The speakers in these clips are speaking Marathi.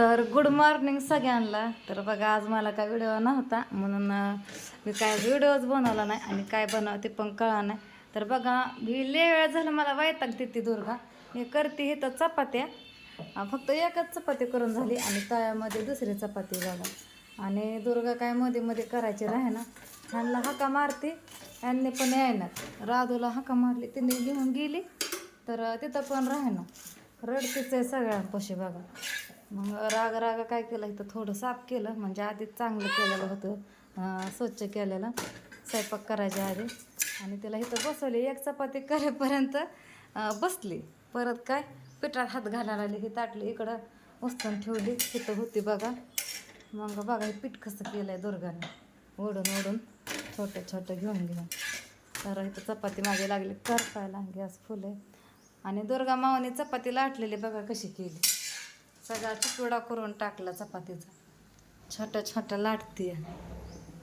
तर गुड मॉर्निंग सगळ्यांना. तर बघा आज मला काय व्हिडिओ नव्हता म्हणून मी काय व्हिडिओज बनवला नाही आणि काय बनवते पण कळा नाही. तर बघा ही लय वेळ झालं मला वैताग देते दुर्गा. मी करते हे तर चपात्या. फक्त एकच चपाती करून झाली आणि तळ्यामध्ये दुसरी चपाती बघा आणि दुर्गा काय मध्ये मध्ये करायची राहे ना ह्यांना हाका मारते यांनी पण यायनात राधूला हाका मारली तिने घेऊन गेली. तर तिथं पण राहे ना. रडतीच आहे सगळ्यांपाशी बघा. मग राग राग काय केलं? इथं थोडं साफ केलं. म्हणजे आधीच चांगलं केलेलं होतं. स्वच्छ केलेलं. स्वयंपाक करायच्या आधी. आणि तिला इथं बसवली. एक चपाती करेपर्यंत बसली. परत काय? पिठात हात घालायला आली. ही ताटली इकडं उचलून ठेवली. तिथं होती बघा. मग बघा हे पीठ कसं केलं आहे दुर्गाने ओढून ओढून छोटं छोटं घेऊन घेऊन. तर इथं चपाती मागे लागली. करपायला गॅस फुले आणि दुर्गा मावाने चपाती लाटलेली बघा कशी केली. सगळा चिकडा करून टाकला चपातीचा. छोट्या छोट्या लाटते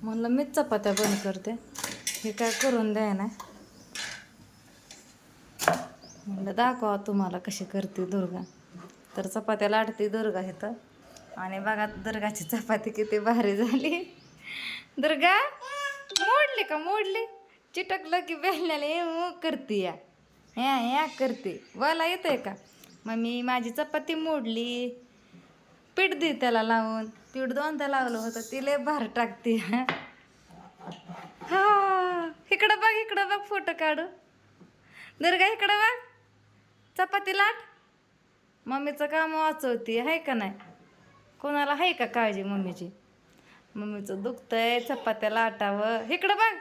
म्हणलं मीच चपात्या बंद करते. हे काय करून द्याय ना म्हणलं दाखवा तुम्हाला कशी करते दुर्गा. तर चपात्या लाटते दुर्गा इथं. आणि बघा दुर्गाची चपाती किती भारी झाली. दुर्गा मोडली का मोडली? चिटकलं की बेलण्याला करते या. ह्या ह्या करते. बोला येतंय का? मग मी माझी चपाती मोडली. पीठ दे त्याला लावून. पीठ दोनदा लावलं होतं ती भार टाकते. हा इकडं बघ इकडं बघ फोटो काढू. दुर्गा इकडं बघ. चपाती लाट. मम्मीचं काम वाचवते आहे का नाही? कोणाला आहे का काळजी मम्मीची? मम्मीचं दुखतंय चपात्या लाटावं. इकडं बघ.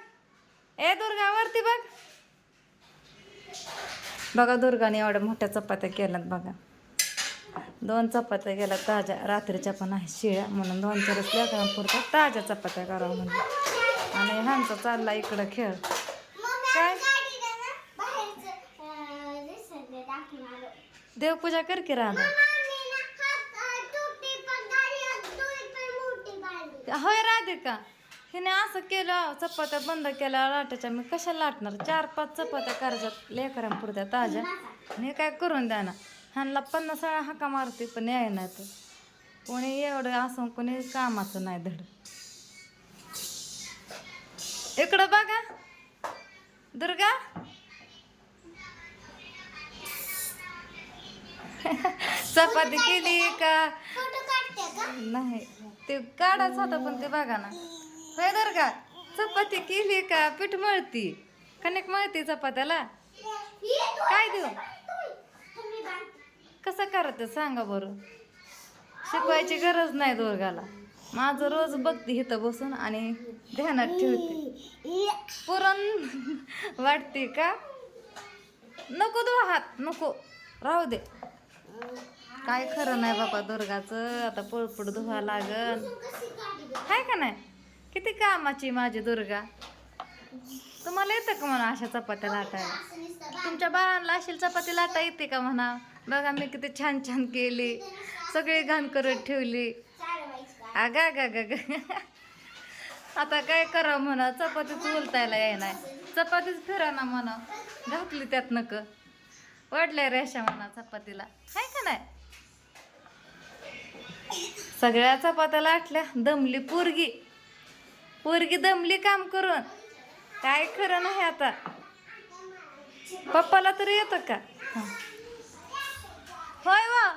ए दुर्गा वरती बघ. बघा दुर्गाने एवढ्या मोठ्या चपात्या केल्यात बघा. दोन चपात्या केल्या ताज्या. रात्रीच्या पण आहे शिळ्या म्हणून दोन चारच लेकरांपुरत्या ताज्या चपात्या करावं म्हणून. आणि ह्यांचा चालला इकडं खेळ. काय? देवपूजा कर की राधा. होय राधिका. हिने असं केलं चपात्या बंद केल्या लाटाच्या मी कशाला लाटणार? चार पाच चपात्या करायच्यात लेकरांपुरत्या ताज्या. आणि हे काय करून द्या ना ह्यांना पन्नास वेळा हाका मारते पण याय नाही तर. कोणी एवढं असं कोणी कामाचं नाही धड. इकडं बघा. दुर्गा. चपाती केली का? नाही ते काढाच होता पण ते बघा ना. होय दुर्गा चपाती केली का? पीठ मळती. कणिक मळती चपात्याला? काय देऊ? कसं करत सांगा बरं? शिकवायची गरज नाही दुर्गाला माझं रोज बघते इथं बसून आणि ध्यानात ठेवते. पुरण वाटते का? नको दो हात नको. राहू दे. काय खरं नाही बाबा दुर्गाचं. आता पळपड धुवा लागल. आहे का नाही? किती कामाची माझी दुर्गा? तुम्हाला येतं का म्हणा अशा चपात्या लाटायला? तुमच्या बाळांना अशी चपाती लाटा येते का म्हणा? बघा मी किती छान छान केली. सगळी घाण करत ठेवली. अगा गा ग आता काय करा म्हणा? चपातीच उलतायला येणार. चपातीच फिरा ना म्हणा. घातली त्यात नक वाढल्या रेषा म्हणा चपातीला. आहे का नाही? सगळ्या चपात्या लाटल्या. दमली पोरगी. पोरगी दमली काम करून. काय खरं नाही आता. पप्पाला तरी येतं का? होय वा.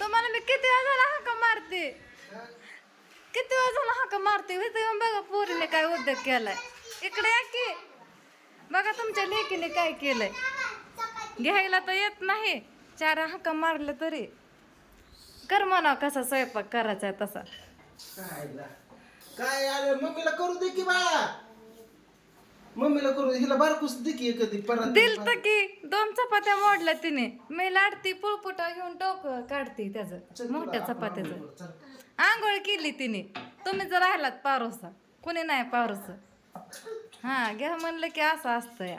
तुम्हाला मी किती वेळा झाला हाका मारते? किती वेळा झाला हाका मारते? इथं येऊन बघा पोरीने काय उद्योग केलाय. इकडे या की. बघा तुमच्या लेकीने काय केलंय. घ्यायला तर येत नाही. चार हाका मारले तरी. कर म्हणा कसा स्वयंपाक करायचा आहे तसा. काय ला? काय अरे मम्मीला करू दे की बाळा. मम्मीला करू दे हिला बारकूस दे की कधी परत दिल तर की दोन चपात्या मोडल्या तिने. मी लाटती पुळपुटा घेऊन टोक काढते त्याचं मोठ्या चपात्याचं. आंघोळ केली तिने. तुम्ही जर राहिलात पारोसा कुणी नाही पारोस हा घ्या म्हणलं की असं असतं या.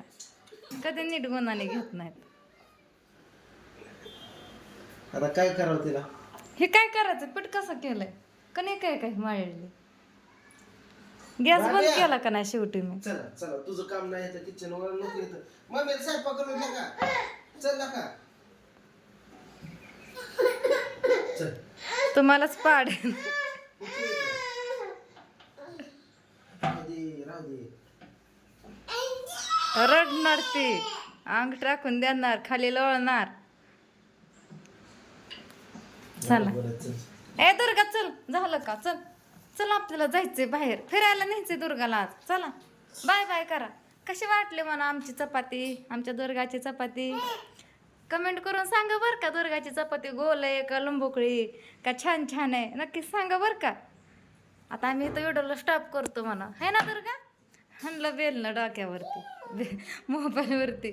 कधी नीट गुणाने घेत नाहीत. आता काय करावं तिला? हे काय करायचं? पीठ कसं केलंय? कणी काय काय माळली गॅस बंद. केला का नाही शेवटी मी चला चला तुझं काम नाही येतं किचन वर नको येतं. मम्मीला स्वयंपाक करून दे का? चल ना का चल. तुम्हालाच पाडेन राहू दे राहू दे. रडणार ती. अंग टाकून देणार खाली लोळणार. चला. बरं, चल. ए दुर्गा चल. झालं का? चल. चला आपल्याला जायचंय बाहेर. फिरायला न्यायचंय दुर्गाला आज. चला. बाय बाय करा. कशी वाटली म्हणा आमची चपाती? आमच्या दुर्गाची चपाती? कमेंट करून सांगा बरं का दुर्गाची चपाती गोल आहे का लंबोकळी का छान छान आहे? नक्कीच सांगा बरं का. आता आम्ही इथं व्हिडिओला स्टॉप करतो म्हणा. है ना दुर्गा? हणलं बेल ना डोक्यावरती. मोबाईलवरती.